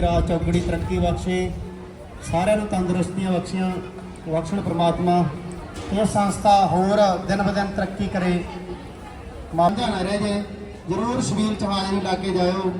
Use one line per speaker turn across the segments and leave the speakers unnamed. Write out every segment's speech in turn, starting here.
ਰਾਜ ਚੌਗੜੀ ਤਰੱਕੀ ਬਖਸ਼ੇ, ਸਾਰਿਆਂ ਨੂੰ ਤੰਦਰੁਸਤੀਆਂ ਬਖਸ਼ੀਆਂ, ਬਖਸ਼ਣ ਪ੍ਰਮਾਤਮਾ, ਇਹ ਸੰਸਥਾ ਹੋਰ ਦਿਨ ਬ ਦਿਨ ਤਰੱਕੀ ਕਰੇ। ਮਾਮਜਾ ਨਾ ਰਹਿ ਜੇ ਜਰੂਰ ਸ਼ਬੀਲ ਚਹਾਲੇ ਵੀ ਲਾ ਕੇ ਜਾਇਓ।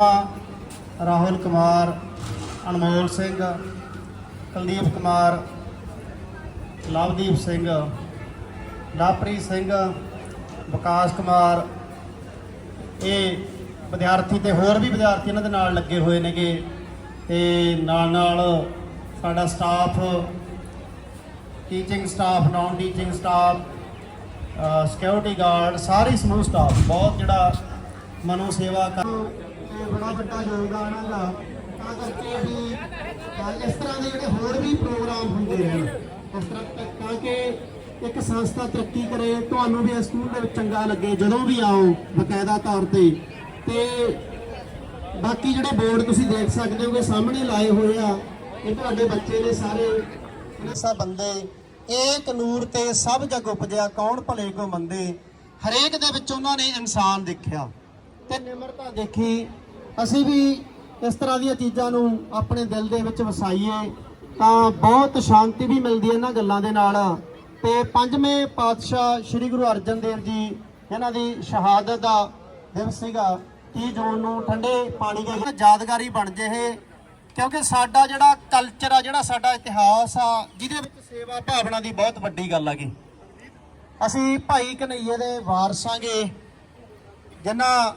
ਰਾਹੁਲ ਕੁਮਾਰ, ਅਨਮੋਲ ਸਿੰਘ, ਕੁਲਦੀਪ ਕੁਮਾਰ, ਲਵਦੀਪ ਸਿੰਘ ਲਾਪ੍ਰੀਤ ਸਿੰਘ, ਵਿਕਾਸ ਕੁਮਾਰ। ਇਹ ਵਿਦਿਆਰਥੀ ਤੇ ਹੋਰ ਵੀ ਵਿਦਿਆਰਥੀ ਇਹਨਾਂ ਦੇ ਨਾਲ ਲੱਗੇ ਹੋਏ ਨੇਗੇ ਤੇ ਨਾਲ ਨਾਲ ਸਾਡਾ staff teaching staff non teaching staff security guard ਸਾਰੇ ਸਮੂਹ ਸਟਾਫ ਬਹੁਤ ਜਿਹੜਾ ਮਨੋ ਸੇਵਾ ਕਰ ਤੇ ਬੜਾ ਵੱਡਾ ਯੋਗਦਾਨ ਹੈਗਾ ਤਾਂ ਕਰਕੇ ਵੀ ਇਸ ਤਰ੍ਹਾਂ ਦੇ ਜਿਹੜੇ ਹੋਰ ਵੀ ਪ੍ਰੋਗਰਾਮ ਹੁੰਦੇ ਰਹਿਣ ਇਸ ਤਰ੍ਹਾਂ ਤਾਂ- ਤਾਂ ਕਿ ਇੱਕ ਸੰਸਥਾ ਤਰੱਕੀ ਕਰੇ, ਤੁਹਾਨੂੰ ਵੀ ਇਸ ਸਕੂਲ ਦੇ ਵਿੱਚ ਚੰਗਾ ਲੱਗੇ, ਜਦੋਂ ਵੀ ਆਓ ਬਕਾਇਦਾ ਤੌਰ ਤੇ। ਤੇ ਬਾਕੀ ਜਿਹੜੇ ਬੋਰਡ ਤੁਸੀਂ ਦੇਖ ਸਕਦੇ ਹੋਗੇ ਸਾਹਮਣੇ ਲਾਏ ਹੋਏ ਆ, ਇਹ ਤੁਹਾਡੇ ਬੱਚੇ ਨੇ ਸਾਰੇ ਇਹ ਸਭ ਬੰਦੇ ਏਕ ਨੂਰ ਤੇ ਸਭ ਜਗ ਉਪਜਿਆ, ਕੌਣ ਭਲੇ ਕੋ ਮੰਦੇ? ਹਰੇਕ ਦੇ ਵਿੱਚ ਉਹਨਾਂ ਨੇ ਇਨਸਾਨ ਦੇਖਿਆ। ਤੇ ਨਿਮਰਤਾ ਦੇਖੀ ਅਸੀਂ ਵੀ ਇਸ ਤਰ੍ਹਾਂ ਦੀਆਂ ਚੀਜ਼ਾਂ ਨੂੰ ਆਪਣੇ ਦਿਲ ਦੇ ਵਿੱਚ ਵਸਾਈਏ, ਤਾਂ ਬਹੁਤ ਸ਼ਾਂਤੀ ਵੀ ਮਿਲਦੀ ਹੈ ਇਹਨਾਂ ਗੱਲਾਂ ਦੇ ਨਾਲ। ਤੇ ਪੰਜਵੇਂ ਪਾਤਸ਼ਾਹ ਸ੍ਰੀ ਗੁਰੂ ਅਰਜਨ ਦੇਵ ਜੀ, ਇਹਨਾਂ ਦੀ ਸ਼ਹਾਦਤ ਦਾ ਦਿਵਸ ਸੀਗਾ 30 ਜੂਨ ਨੂੰ ਠੰਡੇ ਪਾਣੀ ਦੇ ਯਾਦਗਾਰੀ ਬਣ ਜੇ ਇਹ ਕਿਉਂਕਿ ਸਾਡਾ ਜਿਹੜਾ ਕਲਚਰ ਆ, ਜਿਹੜਾ ਸਾਡਾ ਇਤਿਹਾਸ ਆ, ਜਿਹਦੇ ਵਿੱਚ ਸੇਵਾ ਭਾਵਨਾ ਦੀ ਬਹੁਤ ਵੱਡੀ ਗੱਲ ਹੈਗੀ। ਅਸੀਂ ਭਾਈ ਕਨਈਏ ਦੇ ਵਾਰਸਾਂਗੇ ਜਿਨ੍ਹਾਂ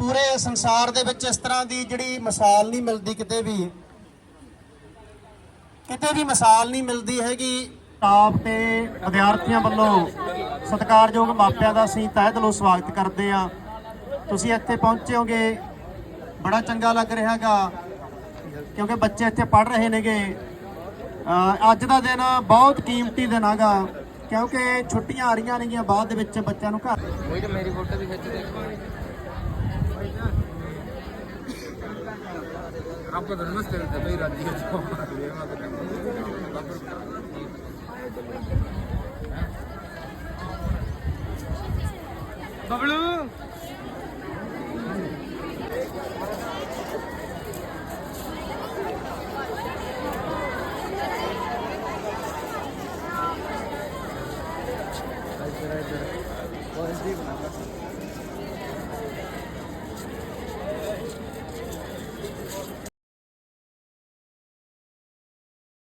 ਪੂਰੇ ਸੰਸਾਰ ਦੇ ਵਿੱਚ ਇਸ ਤਰ੍ਹਾਂ ਦੀ ਜਿਹੜੀ ਮਿਸਾਲ ਨਹੀਂ ਮਿਲਦੀ ਕਿਤੇ ਵੀ ਕਿਤੇ ਵੀ ਮਿਸਾਲ ਨਹੀਂ ਮਿਲਦੀ ਹੈਗੀ। ਟਾਪ ਤੇ ਵਿਦਿਆਰਥੀਆਂ ਵੱਲੋਂ ਸਤਿਕਾਰਯੋਗ ਮਾਪਿਆਂ ਦਾ ਅਸੀਂ ਤਹਿ ਦਿਲੋਂ ਸਵਾਗਤ ਕਰਦੇ ਆ ਤੁਸੀਂ ਇੱਥੇ ਪਹੁੰਚੇ ਹੋਗੇ, ਬੜਾ ਚੰਗਾ ਲੱਗ ਰਿਹਾਗਾ ਕਿਉਂਕਿ ਬੱਚੇ ਇੱਥੇ ਪੜ ਰਹੇ ਨੇਗੇ। ਅਹ ਅੱਜ ਦਾ ਦਿਨ ਬਹੁਤ ਕੀਮਤੀ ਦਿਨ ਹੈਗਾ, ਕਿਉਂਕਿ ਛੁੱਟੀਆਂ ਆ ਰਹੀਆਂ ਨੇਗੀਆਂ ਬਾਅਦ ਦੇ ਵਿੱਚ ਬੱਚਿਆਂ ਨੂੰ ਘਰ।
랍과 닮았을 때는 대배이라는 얘기죠. 유행하더라고. 랍으로. 바블루!